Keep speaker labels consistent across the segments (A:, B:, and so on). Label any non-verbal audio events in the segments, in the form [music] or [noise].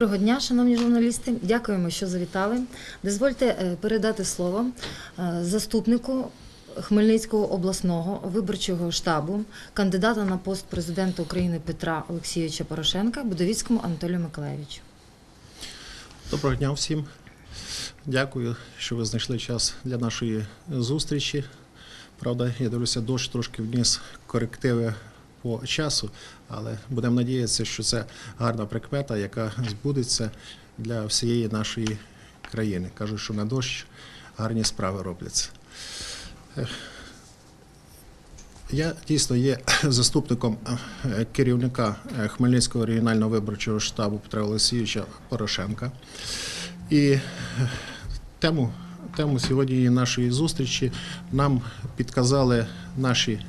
A: Доброго дня, шановні журналісти. Дякуємо, що завітали. Дозвольте е, передати слово е, заступнику Хмельницького обласного виборчого штабу, кандидата на пост президента України Петра Олексійовича Порошенка, Будовіцькому Анатолію Миколаєвичу.
B: Доброго дня всім. Дякую, що ви знайшли час для нашої зустрічі. Правда, я дивлюся, дощ трошки вніс корективи по часу, але будемо надіятися, що це гарна прикмета, яка збудеться для всієї нашої країни. Кажуть, що на дощ гарні справи робляться. Я дійсно є [coughs] заступником е, керівника е, Хмельницького регіонального виборчого штабу Петра Олексійовича Порошенка. І е, тему, тему сьогодні нашої зустрічі нам підказали наші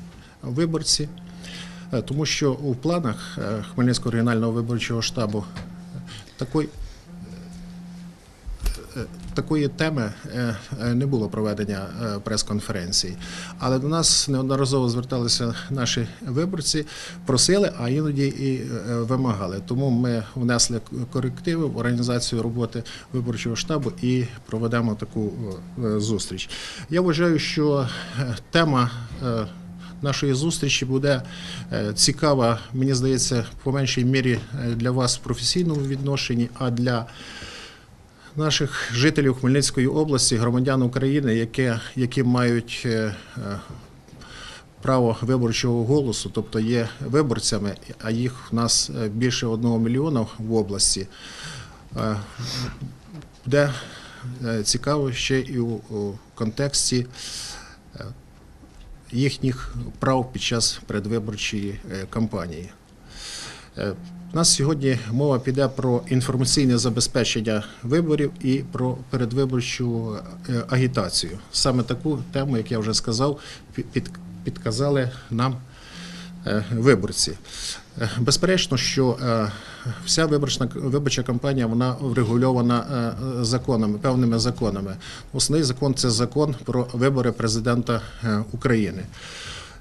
B: виборці, тому що у планах е, Хмельницького регіонального виборчого штабу такої, е, такої теми е, е, не було проведення е, прес-конференції. Але до нас неодноразово зверталися наші виборці, просили, а іноді і е, вимагали. Тому ми внесли корективи в організацію роботи виборчого штабу і проведемо таку е, зустріч. Я вважаю, що е, тема. Нашої зустрічі буде е, цікава, мені здається, по меншій мірі е, для вас в професійному відношенні, а для наших жителів Хмельницької області, громадян України, які, які мають е, право виборчого голосу, тобто є виборцями, а їх в нас більше одного мільйона в області. Буде цікаво ще і у, у контексті їхніх прав під час передвиборчої е, кампанії. Е, У нас сьогодні мова піде про інформаційне забезпечення виборів і про передвиборчу е, агітацію. Саме таку тему, як я вже сказав, під- під- підказали нам е, виборці. Е, Безперечно, що е, вся виборчна виборча кампанія вона врегульована е, законами, певними законами. Основний закон це закон про вибори президента е, України.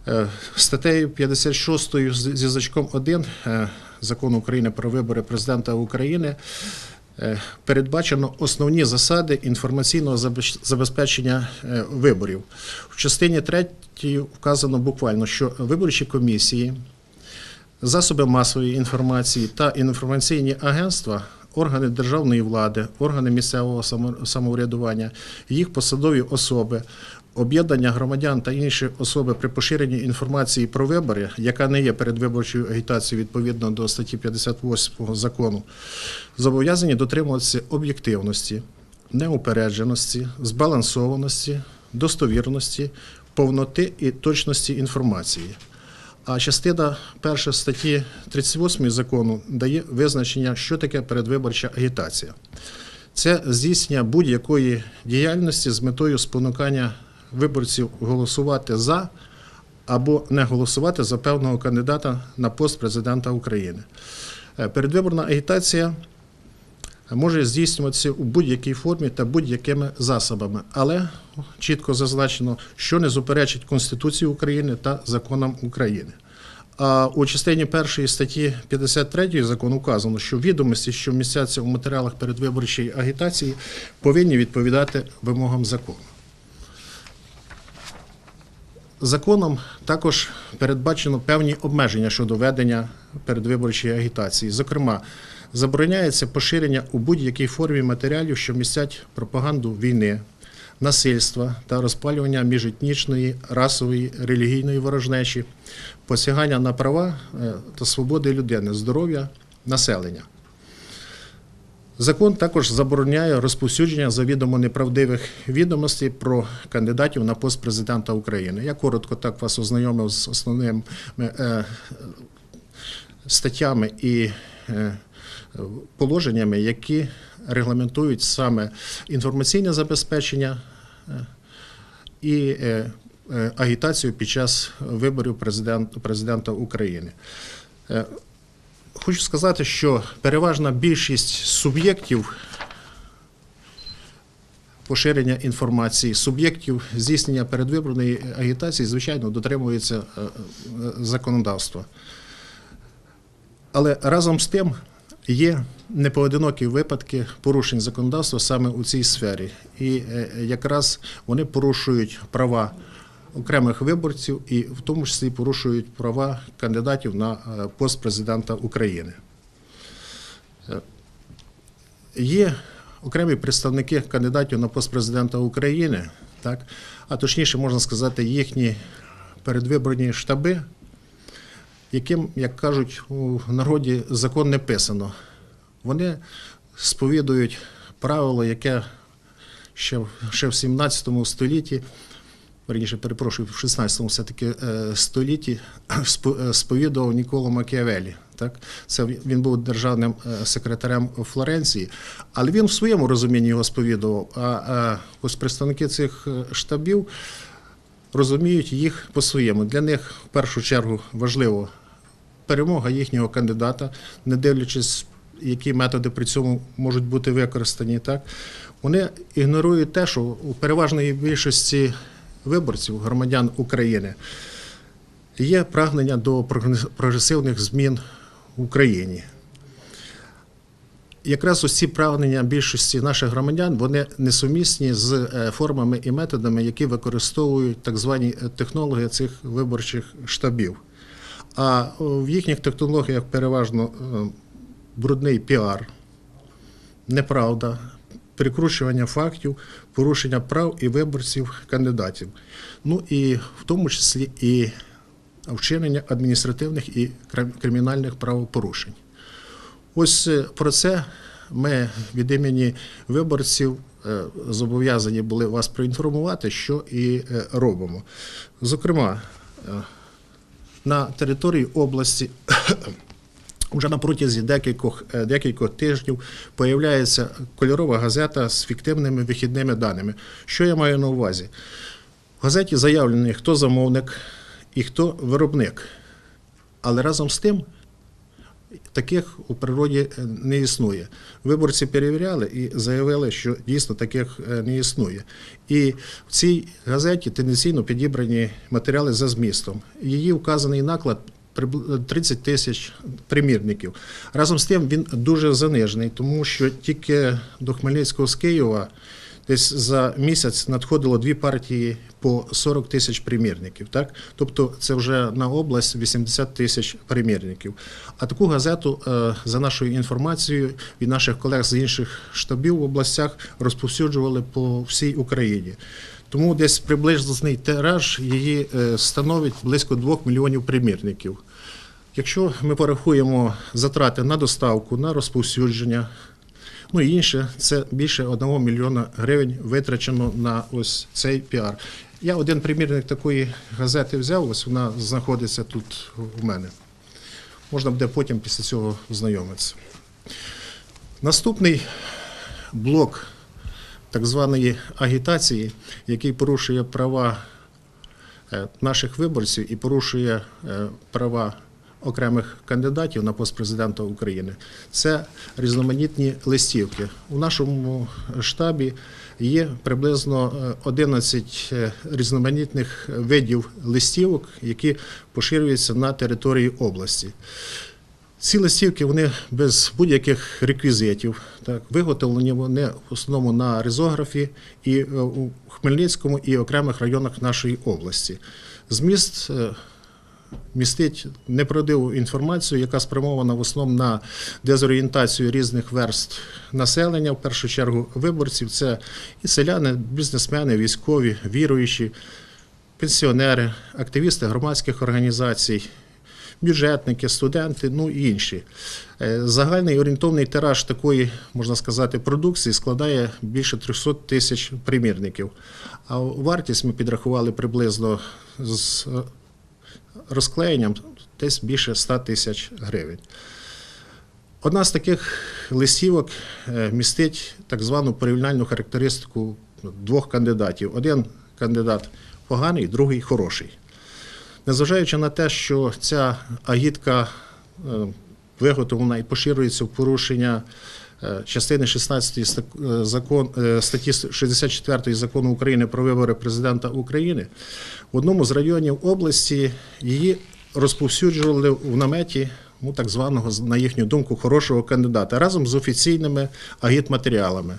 B: Е, Статтею 56 зі значком 1 е, закону України про вибори президента України е, передбачено основні засади інформаційного забезпечення е, виборів. В частині 3 вказано буквально, що виборчі комісії, засоби масової інформації та інформаційні агентства. Органи державної влади, органи місцевого самоврядування, їх посадові особи, об'єднання громадян та інші особи при поширенні інформації про вибори, яка не є передвиборчою агітацією відповідно до статті 58 закону, зобов'язані дотримуватися об'єктивності, неупередженості, збалансованості, достовірності, повноти і точності інформації. А частина перша статті 38 закону дає визначення, що таке передвиборча агітація. Це здійснення будь-якої діяльності з метою спонукання виборців голосувати за або не голосувати за певного кандидата на пост президента України. Е, Передвиборна агітація може здійснюватися у будь-якій формі та будь-якими засобами, але чітко зазначено, що не суперечить Конституції України та законам України. А у частині першої статті 53 закону вказано, що відомості, що містяться у матеріалах передвиборчої агітації, повинні відповідати вимогам закону. Законом також передбачено певні обмеження щодо ведення передвиборчої агітації. Зокрема, забороняється поширення у будь-якій формі матеріалів, що містять пропаганду війни, насильства та розпалювання міжетнічної, расової, релігійної ворожнечі, посягання на права е, та свободи людини, здоров'я населення. Закон також забороняє розповсюдження завідомо неправдивих відомостей про кандидатів на пост президента України. Я коротко так вас ознайомив з основними е, статтями і е, положеннями, які регламентують саме інформаційне забезпечення е, і е, е, агітацію під час виборів президент- президента України. Хочу сказати, що переважна більшість суб'єктів поширення інформації, суб'єктів здійснення передвиборної агітації, звичайно, дотримується е, е, законодавства. Але разом з тим Є непоодинокі випадки порушень законодавства саме у цій сфері, і е, якраз вони порушують права окремих виборців, і в тому числі порушують права кандидатів на е, пост президента України. Е, Є окремі представники кандидатів на пост президента України, так, а точніше можна сказати, їхні передвиборні штаби, яким, як кажуть у народі, закон не писано. Вони сповідують правило, яке ще, в- ще в 17 столітті, верніше, перепрошую, в 16 все-таки е, столітті [clears throat] е, сповідував Ніколо Макіавелі. Так? Це він був державним е, секретарем Флоренції, але він в своєму розумінні його сповідував. А, а ось представники цих штабів розуміють їх по-своєму. Для них в першу чергу важливо перемога їхнього кандидата, не дивлячись, які методи при цьому можуть бути використані. Так? Вони ігнорують те, що у переважної більшості виборців, громадян України, є прагнення до прогресивних змін в Україні. Якраз ці прагнення більшості наших громадян вони несумісні з е, формами і методами, які використовують так звані е, технологи цих виборчих штабів. А в їхніх технологіях переважно е, брудний піар, неправда, прикручування фактів, порушення прав і виборців кандидатів. Ну і в тому числі і вчинення адміністративних і кримінальних правопорушень. Ось е, про це ми від імені виборців е, зобов'язані були вас проінформувати, що і е, робимо. Зокрема, на території області вже на протязі декількох, е, декількох тижнів появляється кольорова газета з фіктивними вихідними даними. Що я маю на увазі? В газеті заявлено, хто замовник і хто виробник. Але разом з тим таких у природі е, не існує. Виборці перевіряли і заявили, що дійсно таких е, не існує. І в цій газеті тенденційно підібрані матеріали за змістом. Її вказаний наклад 30 тисяч примірників. Разом з тим він дуже занижений, тому що тільки до Хмельницького з Києва десь за місяць надходило дві партії по 40 тисяч примірників. Так? Тобто це вже на область 80 тисяч примірників. А таку газету, е, за нашою інформацією, від наших колег з інших штабів в областях розповсюджували по всій Україні. Тому десь приблизний тираж її е, становить близько 2 мільйонів примірників. Якщо ми порахуємо затрати на доставку, на розповсюдження, ну і інше, це більше 1 мільйона гривень витрачено на ось цей піар. Я один примірник такої газети взяв, ось вона знаходиться тут у мене. Можна буде потім після цього знайомитися. Наступний блок так званої агітації, який порушує права е, наших виборців і порушує е, права окремих кандидатів на пост президента України. Це різноманітні листівки. У нашому штабі є приблизно е, 11 е, різноманітних видів листівок, які поширюються на території області. Ці листівки вони без будь-яких реквізитів. Так, виготовлені вони в основному на ризографі і е, у Хмельницькому і окремих районах нашої області. Зміст е, містить неправдиву інформацію, яка спрямована в основному на дезорієнтацію різних верств населення, в першу чергу виборців. Це і селяни, бізнесмени, військові, віруючі, пенсіонери, активісти громадських організацій, бюджетники, студенти, ну і інші. Е, Загальний орієнтовний тираж такої, можна сказати, продукції складає більше 300 тисяч примірників. А вартість ми підрахували приблизно з е, розклеєнням десь більше 100 тисяч гривень. Одна з таких листівок е, містить так звану порівняльну характеристику двох кандидатів. Один кандидат поганий, другий хороший. Незважаючи на те, що ця агітка е, виготовлена і поширюється в порушення е, частини 16 е, закон, е, статті 64 закону України про вибори президента України, в одному з районів області її розповсюджували в наметі ну, так званого, на їхню думку, хорошого кандидата разом з офіційними агітматеріалами,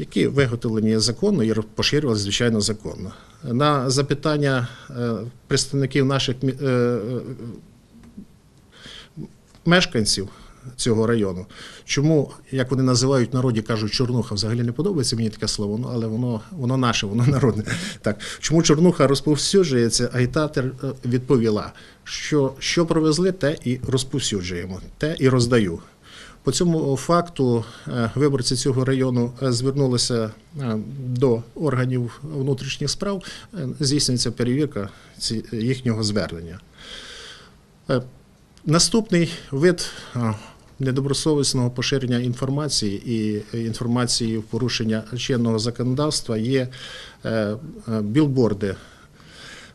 B: які виготовлені законно і поширювалися, звичайно, законно. На запитання е, представників наших е, е, мешканців цього району. Чому, як вони називають народі, кажуть, чорнуха взагалі не подобається мені таке слово, ну, але воно, воно наше, воно народне. [laughs] Так. Чому чорнуха розповсюджується, агітатор відповіла, що що привезли, те і розповсюджуємо, те і роздаю. По цьому факту е, виборці цього району е, звернулися е, до органів внутрішніх справ, е, здійснюється перевірка їхнього звернення. Е, Наступний вид недобросовісного поширення інформації і е, інформації в порушення чинного законодавства є е, е, білборди.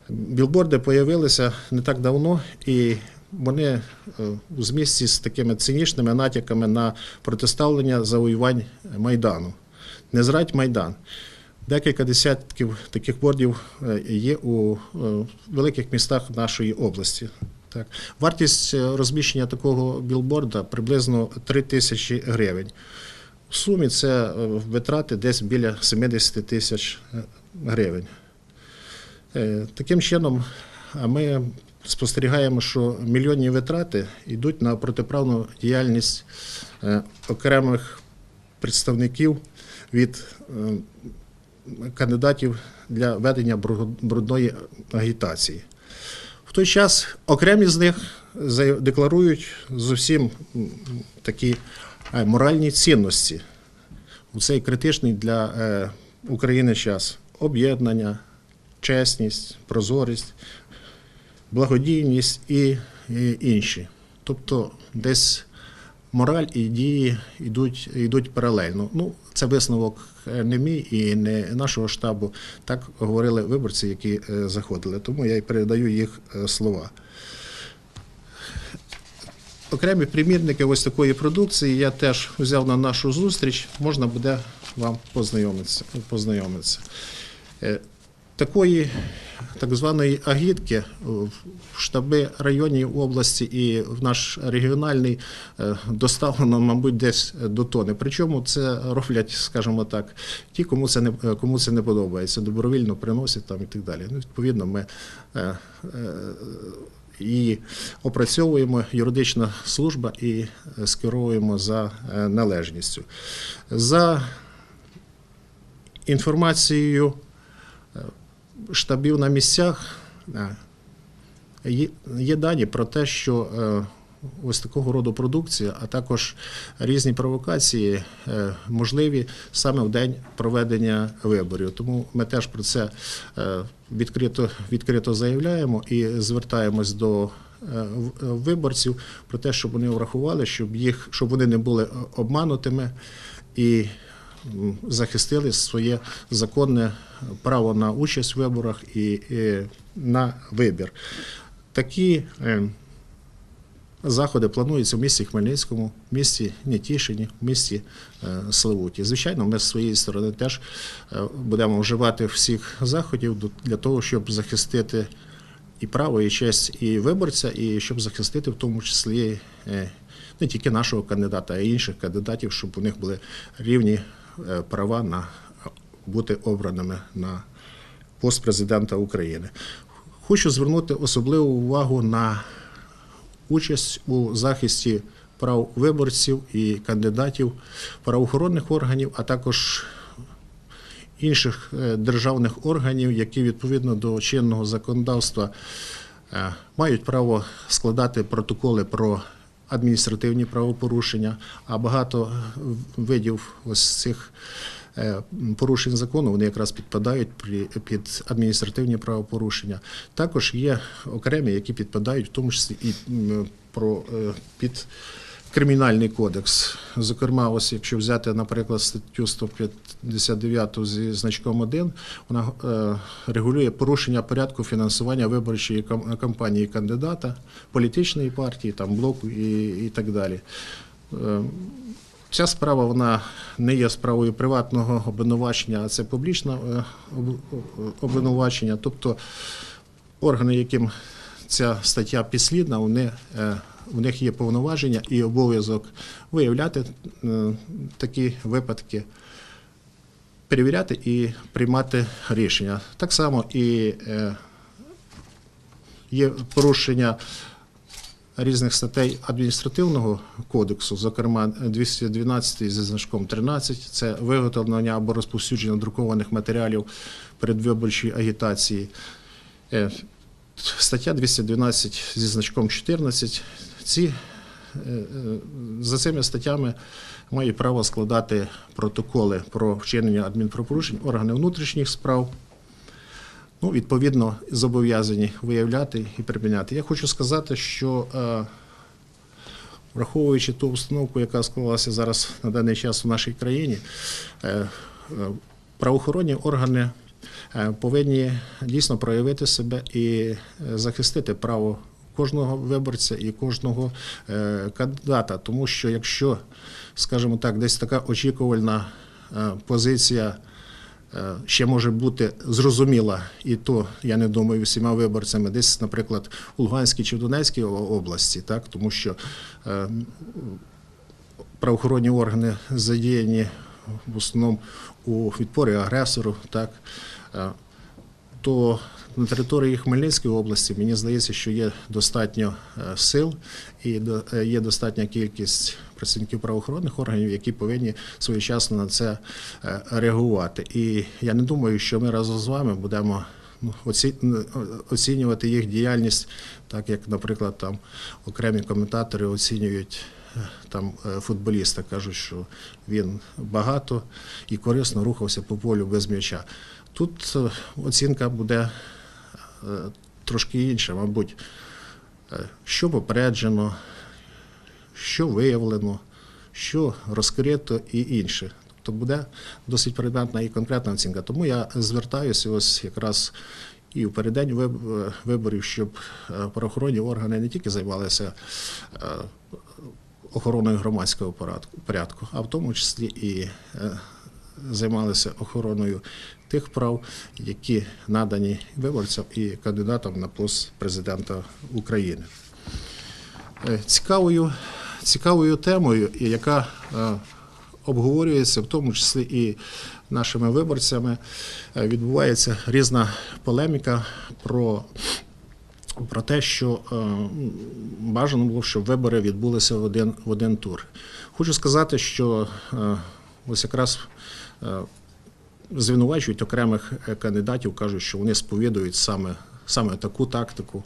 B: Білборди появилися не так давно, і вони е, у змісті з такими цинічними натяками на протиставлення завоювань Майдану. Не зрадь Майдан. Декілька десятків таких бордів е, є у е, великих містах нашої області. Так. Вартість розміщення такого білборда приблизно 3 тисячі гривень. В сумі це витрати десь біля 70 тисяч гривень. Таким чином, ми спостерігаємо, що мільйонні витрати йдуть на протиправну діяльність е, окремих представників від е, кандидатів для ведення брудної агітації. В той час окремі з них декларують зовсім такі е, моральні цінності у цей критичний для України час об'єднання, чесність, прозорість, благодійність і, інші. Тобто десь мораль і дії йдуть, йдуть паралельно. Ну, це висновок е, не мій і не нашого штабу. Так говорили виборці, які е, заходили. Тому я й передаю їх е, слова. Окремі примірники ось такої продукції я теж взяв на нашу зустріч. Можна буде вам познайомитися. познайомитися. Такої так званої агітки в штаби районів області і в наш регіональний е, доставлено, мабуть, десь до тони. Причому це роблять, скажімо так, ті, кому це не кому це не подобається, добровільно приносять там і так далі. Ну, відповідно, ми е, е, і опрацьовуємо юридична служба і скеровуємо за належністю. За інформацією штабів на місцях е, є, дані про те, що е, ось такого роду продукція, а також різні провокації е, можливі саме в день проведення виборів. Тому ми теж про це відкрито, відкрито заявляємо і звертаємось до виборців про те, щоб вони врахували, щоб їх, щоб вони не були обманутими і захистили своє законне право на участь в виборах і, на вибір. Такі е, заходи плануються в місті Хмельницькому, в місті Нетішині, в місті е, Славуті. Звичайно, ми з своєї сторони теж е, будемо вживати всіх заходів для того, щоб захистити і право, і честь і виборця, і щоб захистити в тому числі не тільки нашого кандидата, а й інших кандидатів, щоб у них були рівні права на бути обраними на пост президента України. Хочу звернути особливу увагу на участь у захисті прав виборців і кандидатів правоохоронних органів, а також інших е, державних органів, які відповідно до чинного законодавства е, мають право складати протоколи про адміністративні правопорушення, а багато видів ось цих е, порушень закону вони якраз підпадають під адміністративні правопорушення. Також є окремі, які підпадають, в тому числі і про е, під Кримінальний кодекс. Зокрема, ось якщо взяти, наприклад, статтю 159 зі значком 1, вона е, регулює порушення порядку фінансування виборчої кампанії кандидата, політичної партії, там блоку і, і так далі. Е, Ця справа вона не є справою приватного обвинувачення, а це публічне е, обвинувачення. Тобто органи, яким ця стаття підслідна, вони в них є повноваження і обов'язок виявляти е, такі випадки, перевіряти і приймати рішення. Так само і е, є порушення різних статей адміністративного кодексу, зокрема 212 зі значком 13, це виготовлення або розповсюдження друкованих матеріалів передвиборчої агітації. Е, Стаття 212 зі значком 14. Ці, е, е, за цими статтями мають право складати протоколи про вчинення адмінправопорушень органи внутрішніх справ. Ну, відповідно, зобов'язані виявляти і припиняти. Я хочу сказати, що е, враховуючи ту обстановку, яка склалася зараз на даний час у нашій країні, правоохоронні органи повинні дійсно проявити себе і захистити право кожного виборця і кожного е, кандидата. Тому що якщо, скажімо так, десь така очікувальна е, позиція е, ще може бути зрозуміла, і то я не думаю всіма виборцями, десь, наприклад, у Луганській чи в Донецькій області, так тому що правоохоронні органи задіяні в основному у відпорі агресору, так то на території Хмельницької області мені здається, що є достатньо е, сил і е, є достатня кількість працівників правоохоронних органів, які повинні своєчасно на це е, реагувати. І я не думаю, що ми разом з вами будемо ну, оцінювати їх діяльність, так як, наприклад, там окремі коментатори оцінюють. Там футболіста кажуть, що він багато і корисно рухався по полю без м'яча. Тут оцінка буде трошки інша, мабуть, Е, що попереджено, що виявлено, що розкрито і інше. Тобто буде досить предметна і конкретна оцінка. Тому я звертаюся ось якраз і в переддень е, виборів, щоб е, правоохоронні органи не тільки займалися е, охороною громадського порядку- а в тому числі і е, займалися охороною тих прав, які надані виборцям і кандидатам на пост президента України. Е, Цікавою, цікавою темою, яка е, обговорюється, в тому числі і нашими виборцями, е, відбувається різна полеміка про, про те, що бажано було, щоб вибори відбулися в один, в один тур. Хочу сказати, що ось якраз звинувачують окремих е, кандидатів, кажуть, що вони сповідують саме, саме таку тактику.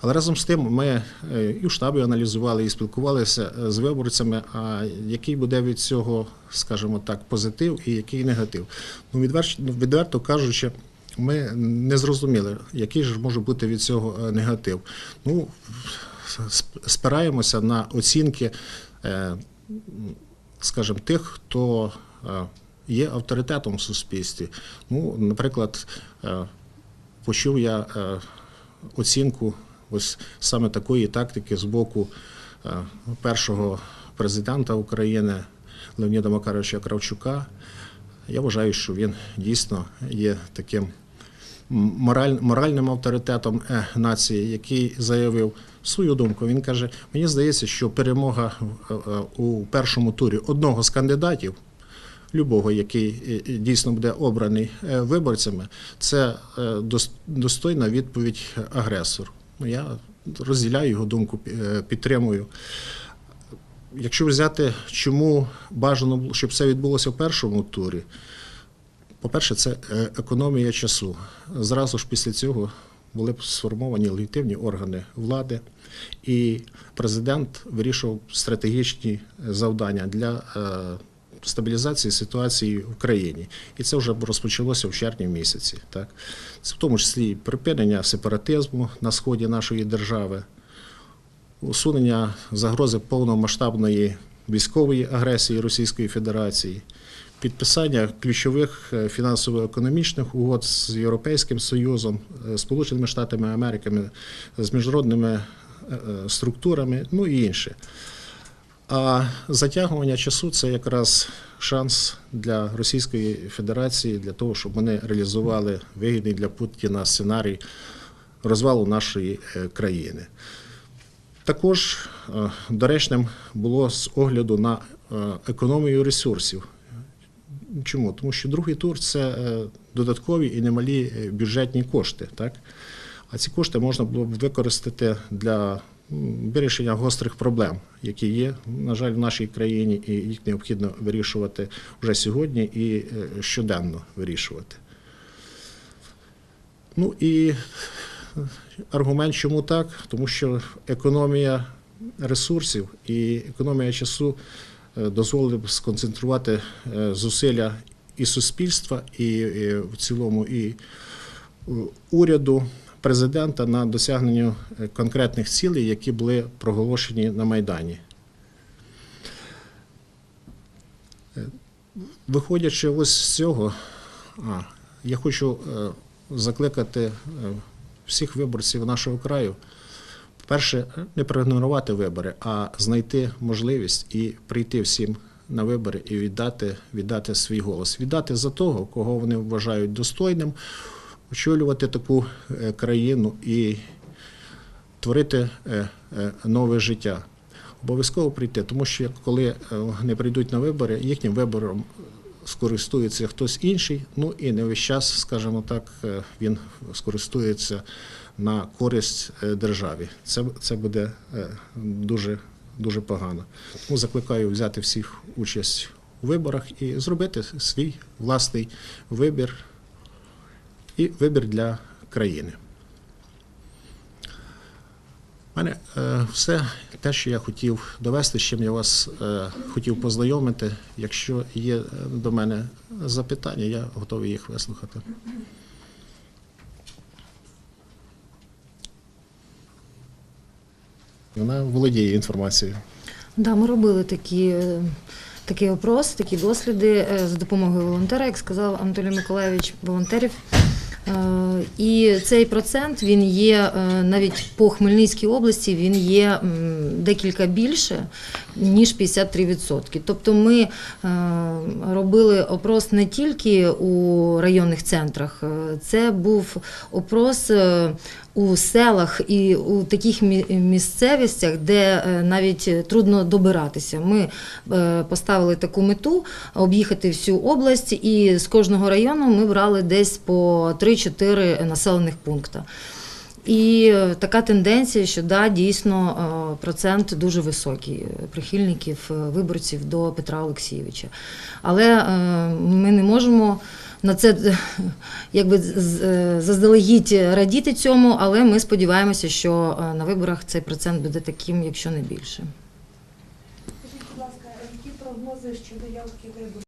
B: Але разом з тим ми е, і в штабі аналізували, і спілкувалися е, з виборцями, а який буде від цього, скажімо так, позитив і який негатив. Ну, відверто, відверто кажучи, ми не зрозуміли, який ж може бути від цього е, негатив. Ну, спираємося на оцінки, е, скажімо, тих, хто е, є авторитетом в суспільстві. Ну, наприклад, е, почув я е, оцінку ось саме такої тактики з боку е, першого президента України Леоніда Макаровича Кравчука. Я вважаю, що він дійсно є таким мораль, моральним авторитетом нації, який заявив свою думку. Він каже: мені здається, що перемога у першому турі одного з кандидатів. Любого, який е, е, дійсно буде обраний е, виборцями, це достойна відповідь агресору. Ну, я розділяю його думку, підтримую. Якщо взяти, чому бажано, щоб це відбулося в першому турі, по-перше, це економія часу. Зразу ж після цього були б сформовані легітимні органи влади, і президент вирішував стратегічні завдання для стабілізації ситуації в країні. І це вже розпочалося в червні місяці. Так? Це в тому числі припинення сепаратизму на сході нашої держави, усунення загрози повномасштабної військової агресії Російської Федерації, підписання ключових е, фінансово-економічних угод з Європейським Союзом, е, Сполученими Штатами Америки, з міжнародними е, структурами, ну і інше. А затягування часу це якраз шанс для Російської Федерації для того, щоб вони реалізували вигідний для Путіна сценарій розвалу нашої е, країни. Також е, доречним було з огляду на е, економію ресурсів. Чому? Тому що другий тур це додаткові і немалі бюджетні кошти. Так? А ці кошти можна було б використати для вирішення гострих проблем, які є, на жаль, в нашій країні, і їх необхідно вирішувати вже сьогодні і е, щоденно вирішувати. Ну і аргумент, чому так? Тому що економія ресурсів і економія часу е, дозволили б сконцентрувати е, зусилля і суспільства, і е, в цілому і е, уряду, президента на досягненню е, конкретних цілей, які були проголошені на Майдані. Е, Виходячи ось з цього, а, я хочу е, закликати всіх виборців нашого краю. Перше, не проігнорувати вибори, а знайти можливість і прийти всім на вибори і віддати, віддати свій голос. Віддати за того, кого вони вважають достойним, очолювати таку е, країну і творити е, е, нове життя. Обов'язково прийти, тому що коли не прийдуть на вибори, їхнім вибором скористується хтось інший, ну і не весь час, скажімо так, він скористується на користь державі. Це, це буде дуже, дуже погано. Тому закликаю взяти всіх участь у виборах і зробити свій власний вибір і вибір для країни. У мене е, все те, що я хотів довести, з чим я вас е, хотів познайомити. Якщо є е, до мене запитання, я готовий їх вислухати. Вона володіє інформацією.
A: Да, ми робили такі, такий опрос, такі досліди за допомогою волонтера, як сказав Анатолій Миколаївич, волонтерів. Е, І цей процент він є е, навіть по Хмельницькій області, він є декілька більше, ніж 53%. Тобто ми е, робили опрос не тільки у районних центрах, це був опрос у селах і у таких місцевостях, де навіть трудно добиратися. Ми поставили таку мету об'їхати всю область, і з кожного району ми брали десь по 3-4 населених пункти. І е, така тенденція, що да, дійсно е, процент дуже високий е, прихильників виборців до Петра Олексійовича. Але ми не можемо на це [laughs] якби заздалегідь радіти цьому, але ми сподіваємося, що на виборах цей процент буде таким, якщо не більше.
C: Скажіть, будь ласка, які прогнози щодо явки?